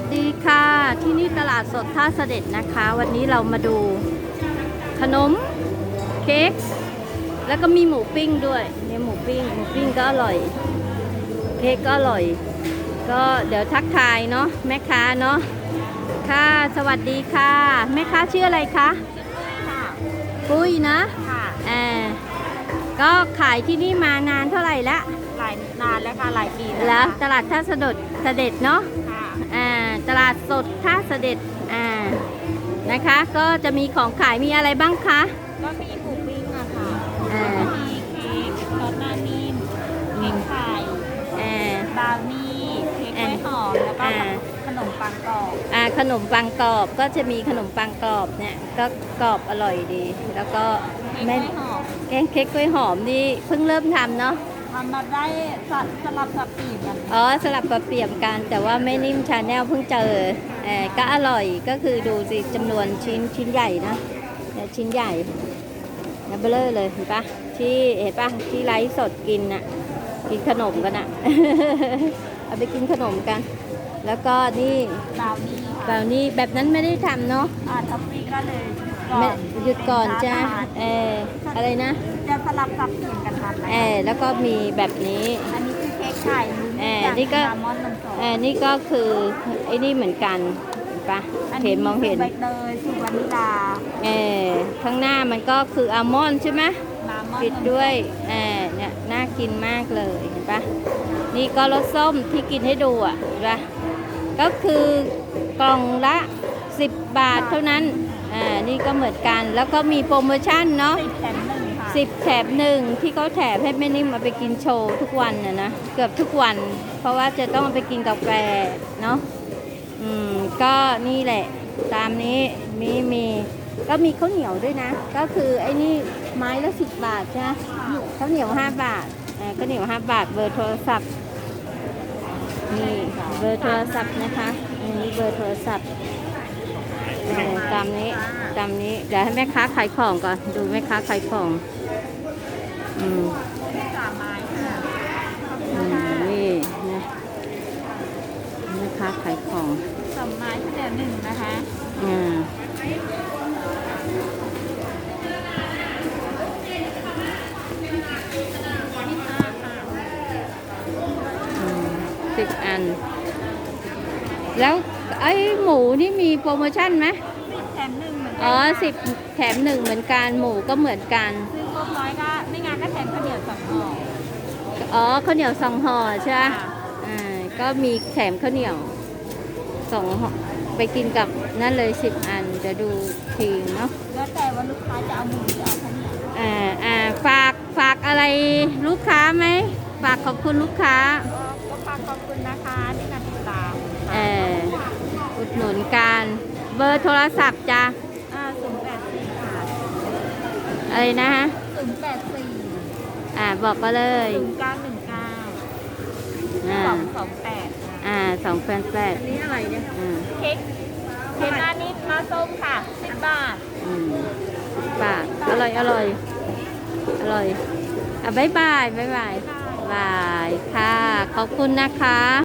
วัสดีค่ะ ที่นี่ตลาดสดท่าเสด็จนะคะ วันนี้เรามาดูขนมเค้กแล้วก็มีหมูปิ้งด้วยเนี่ยหมูปิ้งหมูปิ้งก็อร่อย เค้กก็อร่อย ก็เดี๋ยวทักทายเนาะแม่ค้าเนาะค่ะ สวัสดีค่ะ แม่ค้าชื่ออะไรคะค่ะปุ้ยนะค่ะแอบก็ขายที่นี่มานานเท่าไหร่ละหลายนานแล้วค่ะหลายปีแล้วค่ะตลาดท่าเสด็จเสด็จเนาะค่ะอ่า ตลาดสดท่าเสด็จอ่านะคะ ก็จะมีของขายมีอะไรบ้างคะก็มีหมูปิ้งอะค่ะอ่าแล้วก็มีเค้กรสหน้านิ่มเค้กไข่อ่า บราวนี่เค้กกล้วยหอมแล้วก็อ่า ขนมปังกรอบอ่าขนมปังกรอบก็จะมีขนมปังกรอบเนี่ยก็กรอบอร่อยดี แล้วก็เค้กกไม่ล้วยหอม แกงเค้กกล้วยหอมนี่เพิ่งเริ่มทำเนาะ ทำมาได้สลับสลับสับปีกันอ๋อสลับกับเปรียบกัน แต่ว่าไม่นิ่มชาแนลเพิ่งเจอเออก็อร่อยก็คือดูสิจำนวนชิ้นชิ้นใหญ่นะเนี่ยชิ้นใหญ่นะเบลอเลยเห็นปะที่เห็นปะที่ไลฟ์สดกินน่ะกินขนมกันน่ะ เอาไปกินขนมกัน แล้วก็นี่บราวนี่แบค่ะบนี้แบบนั้นไม่ได้ทำเนาะอ่าท็อปปี้ก็เลย ไม่หยุดก่อนเป็จ้าร้ทนเอออะไรนะ จะสลับสับเปลี่ยนกันทำนะเออแล้วก็มีแบบนี้ อันนี้คือเค้กไข่ลุ้นเอ่อจากนี่ก็ ซามอนนมสดเออนี่ก็คือไอ้นี่เหมือนกันเห็นปะเห็นมองเห็น ใบเตยสูตรวานิลาเออข้างหน้ามันก็คืออัลมอนด์ใช่ไหมน้ำมอนปิดด้วยเออเนี่ยน่ากินมากเลยเห็นปะนี่ก็รสส้มที่กินให้ดูอะเห็นปะก็คือกล่องละ 10 บาทเท่านั้น อ่านี่ก็เหมือนกันแล้วก็มีโปรโมชั่นเนาะ สิบแถมหนึ่งค่ะสิบแถมหนึ่งที่เขาแถมให้แม่นิ่มเอาไปกินโชว์ทุกวันน่ะนะเกือบทุกวัน เพราะว่าจะต้องเอาไปกินกาแฟเนาะอืมก็นี่แหละ ตามนี้มีมีก็มีข้าวเหนียวด้วยนะ ก็คือไอ้นี่ไม้ละสิบบาทใช่ไหมข้าวเหนียวห้าบาทอ่าข้าวเหนียวห้าบาทเบอร์โทรศัพท์นี่เบอร์โทรศัพท์นะคะอันนี้เบอร์โทรศัพท์เออ ตามนี้ตามนี้เดี๋ยวให้แม่ค้าขายของก่อน ดูแม่ค้าขายของ อืมสามไม้ค่ะอืมนี่นะแม่ค้าขายของสามไม้ข้าวเหนียวหนึ่งนะคะอ่าสิบอัน แล้ว ไอ้หมูนี่มีโปรโมชั่นไหมสิบแถมหนึ่งเหมือนกัอ๋อค่ะสิบแถมหนึ่งเหมือนกันหมูก็เหมือนกัน ซื้อครบร้อยก็ไม่งานก็แถมข้าวเหนียวสองห่ออ๋อข้าวเหนียวสองห่อใช่ไหมค่ะอ่าก็มีแถมข้าวเหนียวสองห่อไปกินกับนั่นเลยสิบอันจะดูทีเนาะแล้วแต่ว่าลูกค้าจะเอาหมูหรือเอาข้าวเหนียวอ่าอ่าฝากฝากอะไรลูกค้าไหมฝากขอบคุณลูกค้าก็ก็ฝากขอบคุณนะคะที่ เบอร์โทรศัพท์จ้ะอ่าศูนย์แปดสี่ค่ะอะไรนะฮะศูนย์แปดสี่อ่าบอกก็เลยศูนย์เก้าหนึ่งเก้าอ่าสองสองแปดอ่าสองแฟนแฟดอันนี้อะไรเนี่ยอ่าเค้กเค้กหน้านิดมาส้มค่ะสิบบาท อืมบาทอร่อยอร่อยอร่อยอะบายบายบายบายบายค่ะ ขอบคุณนะคะ